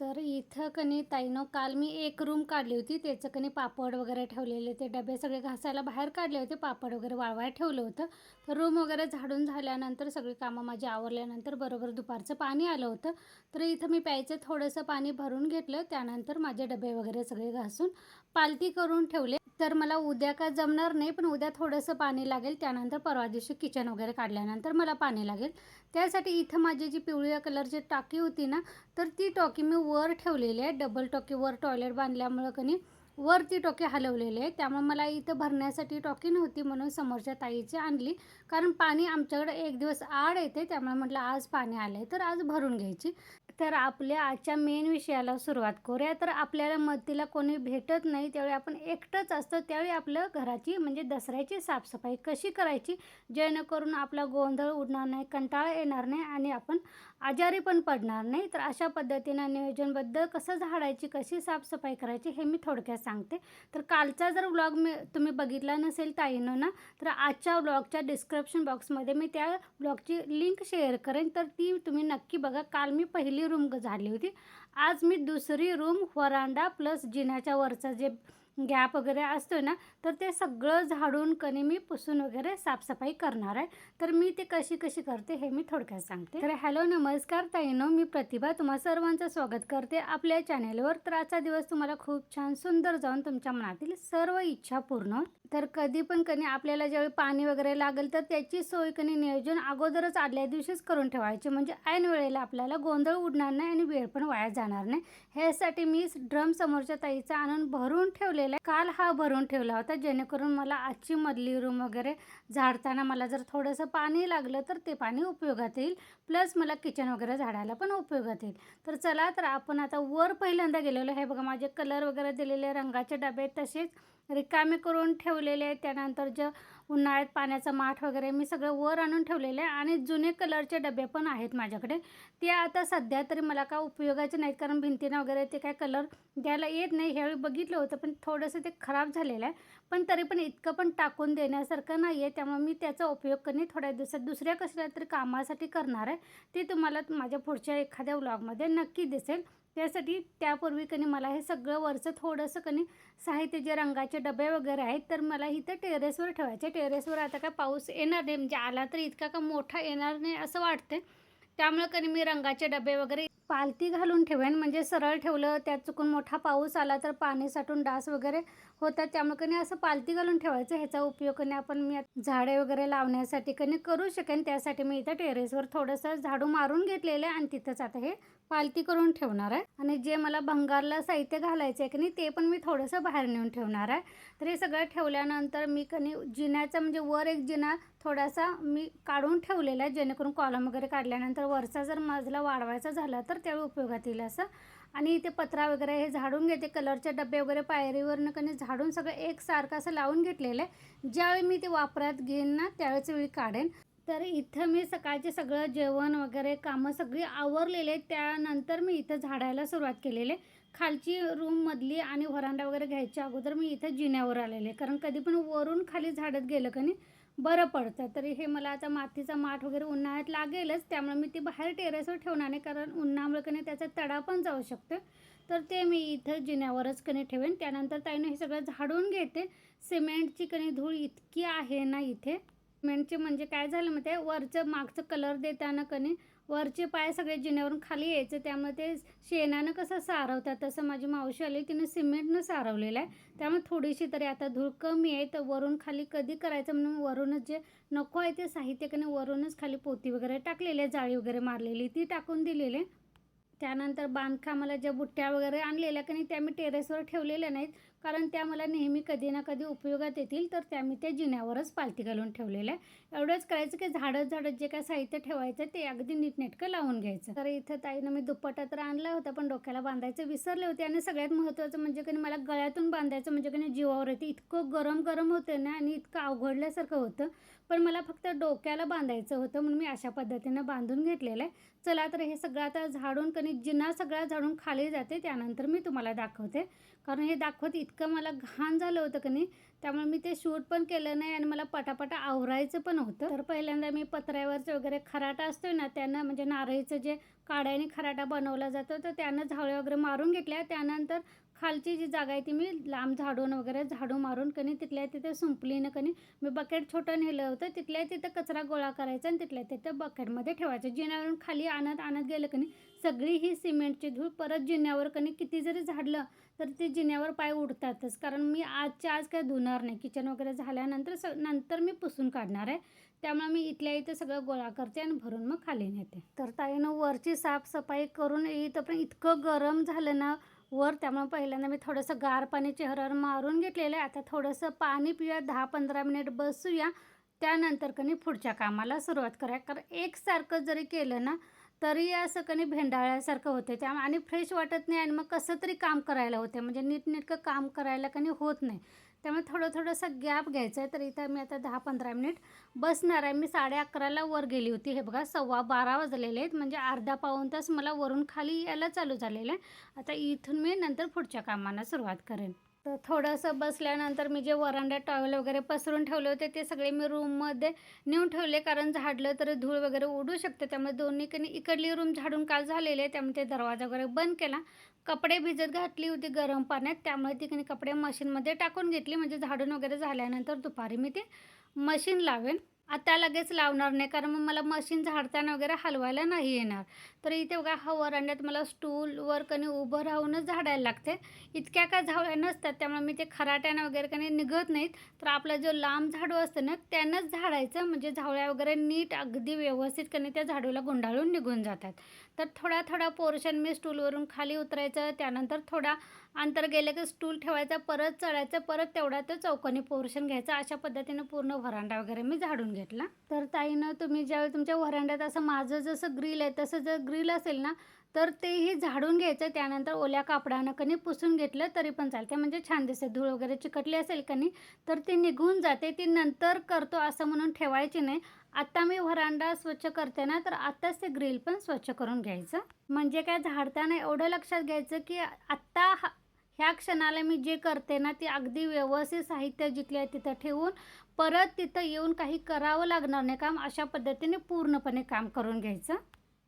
तर इथं कनी ताईनं काल मी एक रूम काढली होती. त्याचं कनी पापड वगैरे ठेवलेले ते डबे सगळे घासायला बाहेर काढले होते. पापड वगैरे वाळवाय ठेवलं होतं. तर रूम वगैरे झाडून झाल्यानंतर सगळी कामं माझी आवरल्यानंतर बरोबर दुपारचं पाणी आलं होतं. तर इथं मी प्यायचं थोडंसं पाणी भरून घेतलं. त्यानंतर माझे डबे वगैरे सगळे घासून पालती करून ठेवले. तर मला उद्या का जमणार नाही पण उद्या थोडंसं पाणी लागेल. त्यानंतर परवा दिवशी किचन वगैरे काढल्यानंतर मला पाणी लागेल. त्यासाठी इथं माझी जी पिवळ्या कलरची टाकी होती ना तर ती टॉकी मी वर ठेवलेली आहे. डबल टॉकी वर टॉयलेट बांधल्यामुळं कनी वर ती टॉकी हलवलेली आहे. त्यामुळे मला इथं भरण्यासाठी टॉकी नव्हती म्हणून समोरच्या ताईची आणली. कारण पाणी आमच्याकडे एक दिवस आड येते त्यामुळे म्हटलं आज पाणी आलं आहे तर आज भरून घ्यायची. तर आपल्या आजच्या मेन विषयाला सुरुवात करूया. तर आपल्याला मदतीला कोणी भेटत नाही त्यावेळी आपण एकटंच असतं. त्यावेळी आपलं घराची म्हणजे दसऱ्याची साफसफाई कशी करायची? जेणेकरून आपला गोंधळ उडणार नाही कंटाळा येणार नाही आणि आपण आजारी पण पडणार नाही. तर अशा पद्धतीनं नियोजनबद्ध कसं झाडायची कशी साफसफाई करायची हे मी थोडक्यात सांगते. तर कालचा जर व्लॉग मी तुम्ही बघितला नसेल ताईनं ना तर आजच्या व्लॉगच्या डिस्क्रिप्शन बॉक्समध्ये मी त्या व्लॉगची लिंक शेअर करेन. तर ती तुम्ही नक्की बघा. काल मी पहिली रूम झाली होती. आज मी दुसरी रूम वरांडा प्लस जिन्याच्या वरचा जे गॅप वगैरे असतो ना तर ते सगळं झाडून कणी मी पुसून वगैरे साफसफाई करणार आहे. तर मी ते कशी कशी करते हे मी थोडक्यात सांगते. तर हॅलो नमस्कार ताईनो मी प्रतिभा तुम्हा सर्वांचं स्वागत करते आपल्या चॅनेलवर. तर आजचा दिवस तुम्हाला खूप छान सुंदर जाऊन तुमच्या मनातील सर्व इच्छा पूर्ण तर कधी पण कणी आपल्याला ज्यावेळी पाणी वगैरे लागेल तर त्याची सोय कणी नियोजन अगोदरच आदल्या दिवशीच करून ठेवायची. म्हणजे ऐन वेळेला आपल्याला गोंधळ उडणार नाही आणि वेळ पण वाया जाणार नाही. ह्यासाठी मी ड्रम समोरच्या ताईचा आणून भरून ठेवलेला आहे. काल हा भरून ठेवला होता. जेणेकरून मला आजची मधली रूम वगैरे झाडताना मला जर थोडंसं पाणी लागलं तर ते पाणी उपयोगात येईल. प्लस मला किचन वगैरे झाडायला पण उपयोगात येईल. तर चला तर आपण आता वर पहिल्यांदा गेलेलो. हे बघा माझे कलर वगैरे दिलेले रंगाचे डबे तसेच रिकामे करून ठेवलेले आहेत. त्यानंतर जे उन्हाळ्यात पाण्याचा माठ वगैरे मी सगळं वर आणून ठेवलेलं आहे आणि जुने कलरचे डबे पण आहेत माझ्याकडे. ते आता सध्या तरी मला का उपयोगाचे नाहीत कारण भिंतीनं वगैरे ते काय कलर द्यायला येत नाही. ह्यावेळी बघितलं होतं पण थोडंसं ते खराब झालेलं आहे. पण तरी पण इतकं पण टाकून देण्यासारखं नाही आहे त्यामुळे मी त्याचा उपयोग करणे थोड्या दिवसात दुसऱ्या कसल्या तरी कामासाठी करणार आहे. ते तुम्हाला माझ्या पुढच्या एखाद्या व्लॉगमध्ये नक्की दिसेल. त्यासाठी त्यापूर्वी कनी मला हे सगळं वरचं थोडंसं कनी साहित्य जे रंगाचे डबे वगैरे आहेत तर मला इथं टेरेसवर ठेवायचे. टेरेसवर आता काय पाऊस येणार नाही म्हणजे आला तर इतका का मोठा येणार नाही असं वाटतं त्यामुळं कनी मी रंगाचे डबे वगैरे पालती घालून ठेवेन. म्हणजे सरळ ठेवलं त्यात चुकून मोठा पाऊस आला तर पाणी साठून डास वगैरे होतात. त्यामुळे कनी असं पालती घालून ठेवायचं. ह्याचा उपयोग कनी आपण मी झाडे वगैरे लावण्यासाठी कनी करू शकेन. त्यासाठी मी इथं टेरेसवर थोडंसं झाडू मारून घेतलेलं आहे आणि तिथंच आता हे पालती करून ठेवणार आहे. आणि जे मला भंगारला साहित्य घालायचं आहे की नाही ते पण मी थोडंसं बाहेर नेऊन ठेवणार आहे. तर हे सगळं ठेवल्यानंतर मी कनी जिन्याचा म्हणजे वर एक जिना थोडासा मी काढून ठेवलेला आहे जेणेकरून कॉलम वगैरे काढल्यानंतर वरचा जर मजला वाढवायचा झाला तर त्यावेळी उपयोगात येईल असं. आणि इथे पत्रा वगैरे हे झाडून घेते कलरचे डबे वगैरे पायरीवरनं कनी झाडून सगळं एकसारखं असं लावून घेतलेलं आहे. ज्यावेळी मी ते वापरात घेईन ना त्यावेळेच वेळी काढेन. तर इथं मी सकाळचे सगळं जेवण वगैरे कामं सगळी आवरलेले त्यानंतर मी इथं झाडायला सुरुवात केलेली खालची रूममधली आणि व्हरांडा वगैरे घ्यायच्या अगोदर मी इथं जिन्यावर आलेले कारण कधी पण वरून खाली झाडत गेलं का नाही बरं पडतं. तरी हे मला आता मातीचा माठ वगैरे उन्हाळ्यात लागेलच त्यामुळे मी ती बाहेर टेरेसवर ठेवणार नाही. कारण उन्हामुळे कधी त्याचा तडा पण जाऊ शकतो. तर ते मी इथं जिन्यावरच कणी ठेवेन. त्यानंतर ताईनं हे सगळं झाडून घेते. सिमेंटची कणी धूळ इतकी आहे ना इथे. मेंटचे म्हणजे काय झालं मग ते वरचं मागचं कलर देताना कणी वरचे पाय सगळे जिन्यावरून खाली यायचं. त्यामुळे ते शेणानं कसं सारवतात तसं माझी मावशी आली तिने सिमेंटनं सारवलेलं आहे. त्यामुळे थोडीशी तरी आता धूळ कमी आहे तर वरून खाली कधी करायचं म्हणून वरूनच जे नको आहे ते साहित्य वरूनच खाली पोती वगैरे टाकलेली आहे जाळी वगैरे मारलेली ती टाकून दिलेली त्यानंतर बांधकामाला ज्या बुट्ट्या वगैरे आणलेल्या की नाही त्या मी टेरेसवर ठेवलेल्या नाहीत. कारण त्या मला नेहमी कधी ना कधी उपयोगात येतील तर त्या मी त्या जिन्यावरच पालती घालून ठेवलेल्या आहे एवढंच करायचं की झाडं झाडं जे काय साहित्य ठेवायचं ते अगदी नीटनेटकं लावून घ्यायचं. तर इथं ताईनं मी दुप्पटा तर आणला होता पण डोक्याला बांधायचं विसरले होते. आणि सगळ्यात महत्त्वाचं म्हणजे की मला गळ्यातून बांधायचं म्हणजे की जीवावर येते इतकं गरम गरम होतं ना आणि इतकं अवघडल्यासारखं होतं. पण मला फक्त डोक्याला बांधायचं होतं म्हणून मी अशा पद्धतीनं बांधून घेतलेलं आहे. चला तर हे सगळं आता झाडून कणी जिना सगळा झाडून खाली जाते त्यानंतर मी तुम्हाला दाखवते. कारण हे दाखवत इतकं मला घाण झालं होतं कणी त्यामुळे मी ते शूट पण केलं नाही आणि मला पटापटा आवरायचं पण होतं. तर पहिल्यांदा मी पत्र्यावरचं वगैरे खराटा असतोय ना त्यांना म्हणजे नारळीचं जे काड्याने खराटा बनवला जातो तर त्यानं झावळ्या वगैरे मारून घेतल्या. त्यानंतर खालची जी जागा आहे ती मी लांब झाडून वगैरे झाडू मारून कणी तिथल्या तिथे सुंपलीनं कणी मी बकेट छोटं नेलं होतं. तिथल्या तिथं कचरा गोळा करायचा आणि तिथल्या तिथं बकेटमध्ये ठेवायचं. जिन्यावरून खाली आणत आणत गेलं कणी सगळी ही सिमेंटची धूळ परत जिन्यावर कणी किती जरी झाडलं तर ते जिन्यावर पाय उडतातच. कारण मी आजच्या आज काय धुणार नाही. किचन वगैरे झाल्यानंतर स नंतर मी पुसून काढणार आहे. त्यामुळे मी इथल्या इथं सगळं गोळा करते आणि भरून मग खाली नेते. तर ताईनं वरची साफसफाई करून इथं इतकं गरम झालं ना वर त्यामुळे पहिल्यांदा मी थोडंसं गार पाणी चेहऱ्यावर मारून घेतलेलं आहे. आता थोडंसं पाणी पिऊया दहा पंधरा मिनिट बसूया. त्यानंतर कणी पुढच्या कामाला सुरुवात करूया. कारण एकसारखं जरी केलं ना तरी असं कणी भेंडाळ्यासारखं होते त्यामुळे आणि फ्रेश वाटत नाही आणि मग कसं तरी काम करायला होते म्हणजे नीटनेटकं काम करायला कणी होत नाही. त्यामुळे थोडं थोडंसं गॅप घ्यायचं आहे तर इथं मी आता दहा पंधरा मिनिट बसणार आहे. मी साडे अकराला वर गेली होती. हे बघा सव्वा बारा वाजलेले आहेत. म्हणजे अर्धा पाऊण तास मला वरून खाली यायला चालू झालेलं आहे. आता इथून मी नंतर पुढच्या कामांना सुरुवात करेन. तर थोडंसं बसल्यानंतर मी जे वरांड्यात टॉवेल वगैरे पसरून ठेवले होते ते सगळे मी रूममध्ये नेऊन ठेवले. कारण झाडलं तर धूळ वगैरे उडू शकते. त्यामुळे दोन्ही कणी इकडली रूम झाडून काल झालेले आहे. त्यामुळे ते दरवाजा वगैरे बंद केला. कपडे भिजत घातली होती गरम पाण्यात. त्यामुळे तिकडे कपडे मशीनमध्ये टाकून घेतली. म्हणजे झाडून वगैरे झाल्यानंतर दुपारी मी ते मशीन लावेन. आता लगेच लावणार नाही कारण मग मला मशीन झाडताना वगैरे हलवायला नाही येणार. तर इथे बघा हा वरांड्यात मला स्टूलवर कणी उभं राहूनच झाडायला लागते. इतक्या काय झावळ्या नसतात त्यामुळे मी ते खराट्यानं वगैरे कणी निघत नाहीत. तर आपला जो लांब झाडू असतं ना त्यानंच झाडायचं. म्हणजे झावळ्या वगैरे नीट अगदी व्यवस्थित कणी त्या झाडूला गुंडाळून निघून जातात. तर थोडा थोडा पोर्शन मी स्टूलवरून खाली उतरायचं. त्यानंतर थोडा अंतर गेलं की स्टूल ठेवायचा. परत चढायचं. परत तेवढा तो चौकोनी पोर्शन घ्यायचा. अशा पद्धतीनं पूर्ण व्हरांडा वगैरे मी झाडून घेतला. तर ताईनं तुम्ही ज्यावेळी तुमच्या व्हरांड्यात असं माझं जसं ग्रिल आहे तसं जर ग्रिल असेल ना तर तेही झाडून घ्यायचं. त्यानंतर ओल्या कापडानं कणी पुसून घेतलं तरी पण चालते म्हणजे छान दिसते धूळ वगैरे चिकटली असेल कणी तर ती निघून जाते. ती नंतर करतो असं म्हणून ठेवायची नाही. आत्ता मी व्हरांडा स्वच्छ करते ना तर आत्ताच ते ग्रिल पण स्वच्छ करून घ्यायचं. म्हणजे काय झाडताना एवढं लक्षात घ्यायचं की आत्ता हा ह्या क्षणाला मी जे करते ना ते अगदी व्यवस्थित साहित्य जिथल्या तिथं ठेवून परत तिथं येऊन काही करावं लागणार नाही काम अशा पद्धतीने पूर्णपणे काम करून घ्यायचं.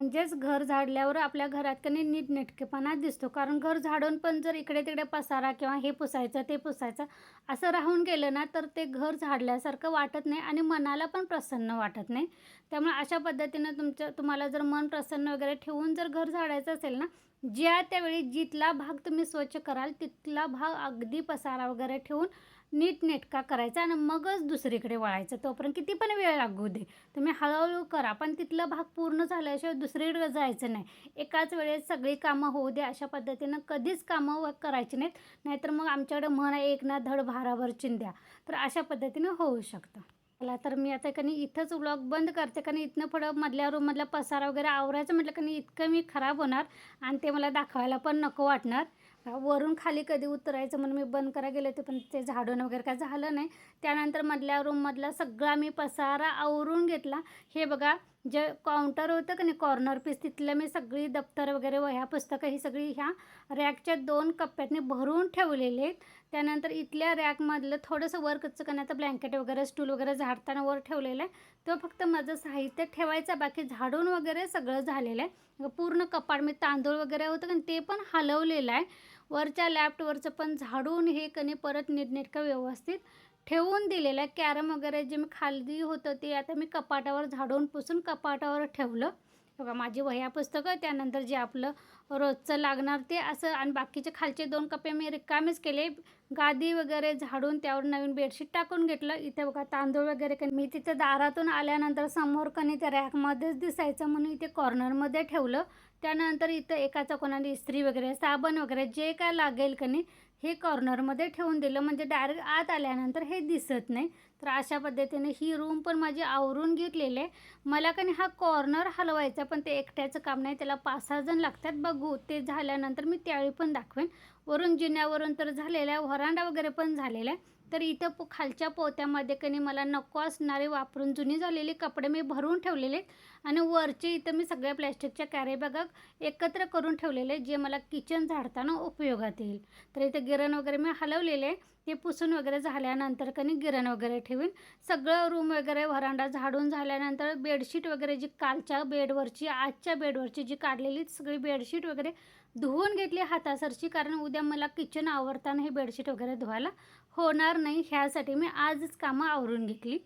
म्हणजेच घर झाडल्यावर आपल्या घरात कधी नीटनेटकेपणा दिसतो. कारण घर झाडून पण जर इकडे तिकडे पसारा किंवा हे पुसायचं ते पुसायचं असं राहून गेलं ना तर ते घर झाडल्यासारखं वाटत नाही आणि मनाला पण प्रसन्न वाटत नाही. त्यामुळे अशा पद्धतीनं तुमचं तुम्हाला जर मन प्रसन्न वगैरे ठेवून जर घर झाडायचं असेल ना ज्या त्यावेळी जिथला भाग तुम्ही स्वच्छ कराल तिथला भाग अगदी पसारा वगैरे ठेवून नीटनेटका करायचा आणि मगच दुसरीकडे वळायचं. तोपर्यंत किती पण वेळ लागू दे. तुम्ही हळूहळू करा पण तिथला भाग पूर्ण झाल्याशिवाय दुसरीकडे जायचं नाही. एकाच वेळेस सगळी कामं होऊ दे अशा पद्धतीनं कधीच कामं व- करायची नाहीत. नाहीतर मग आमच्याकडे म्हण आहे, एक ना धड भारावर चिंध्या. तर अशा पद्धतीनं होऊ शकतं. मला तर मी आता कनी इथंच व्लॉग बंद करते. कारण इथनं पुढं मधल्या रूममधला पसारा वगैरे आवरायचं म्हटलं कनी इतकं मी खराब होणार आणि ते मला दाखवायला पण नको वाटणार. वरून खाली कधी उतरायचं म्हणून मी बंद करायला गेले होते पण ते झाडून वगैरे काय झालं नाही. त्यानंतर मधल्या रूममधला सगळा मी पसारा आवरून घेतला. हे बघा जे काउंटर होतं का नाही कॉर्नर पीस तिथलं मी सगळी दप्तर वगैरे वह्या पुस्तकं ही सगळी ह्या रॅकच्या दोन कप्प्यातनी भरून ठेवलेले आहेत. त्यानंतर इथल्या रॅकमधलं थोडंसं वर कच्चं करण्याचं ब्लँकेट वगैरे स्टूल वगैरे झाडताना वर ठेवलेलं आहे. तो फक्त माझं साहित्य ठेवायचं बाकी झाडून वगैरे सगळं झालेलं आहे. पूर्ण कपाट मी तांदूळ वगैरे होतं का ते पण हलवलेलं आहे. वरच्या लॅफ्टवरचं पण झाडून हे कणी परत नीटनेटकं व्यवस्थित ठेवून दिलेलं. आहे कॅरम वगैरे जे मी खाली होतं ते आता मी कपाटावर झाडून पुसून कपाटावर ठेवलं. बघा माझी वह्या पुस्तकं त्यानंतर जे आपलं रोजचं लागणार ते असं आणि बाकीचे खालचे दोन कप्पे मी रिकामेच केले. गादी वगैरे झाडून त्यावर नवीन बेडशीट टाकून घेतलं. इथे बघा तांदूळ वगैरे मी तिथे दारातून आल्यानंतर समोर कणी त्या रॅकमध्येच दिसायचं म्हणून इथे कॉर्नरमध्ये ठेवलं. त्यानंतर इथं एकाचा कोणाला इस्त्री वगैरे साबण वगैरे जे काय लागेल का नाही हे कॉर्नरमध्ये ठेवून दिलं. म्हणजे डायरेक्ट आत आल्यानंतर हे दिसत नाही. तर अशा पद्धतीने ही रूम पण माझी आवरून घेतलेली आहे. मला का नाही हा कॉर्नर हलवायचा पण ते एकट्याचं काम नाही. त्याला पाच सहा जण लागतात. बघू ते झाल्यानंतर मी त्यावेळी पण दाखवेन. वरून जिन्यावरून तर झालेलं आहे व्हरांडा वगैरे पण झालेला आहे तर इथं पो खालच्या पोत्यामध्ये कनी मला नको असणारे वापरून जुनी झालेली कपडे मी भरून ठेवलेले आणि वरचे इथं मी सगळ्या प्लॅस्टिकच्या कॅरीबॅगा एकत्र करून ठेवलेले जे मला किचन झाडताना उपयोगात येईल. तर इथं गिरण वगैरे मी हलवलेले ते पुसून वगैरे झाल्यानंतर कनी गिरण वगैरे ठेवीन. सगळं रूम वगैरे व्हरांडा झाडून झाल्यानंतर बेडशीट वगैरे जी कालच्या बेडवरची आजच्या बेडवरची जी काढलेली सगळी बेडशीट वगैरे धुवून घेतली हातासरची कारण उद्या मला किचन आवडताना हे बेडशीट वगैरे धुवायला होणार नाही ह्यासाठी मी आजच कामं आवरून घेतली.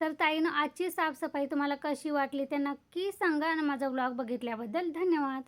तर ताईनं आजची साफसफाई तुम्हाला कशी वाटली ते नक्की सांगा आणि माझा ब्लॉग बघितल्याबद्दल धन्यवाद.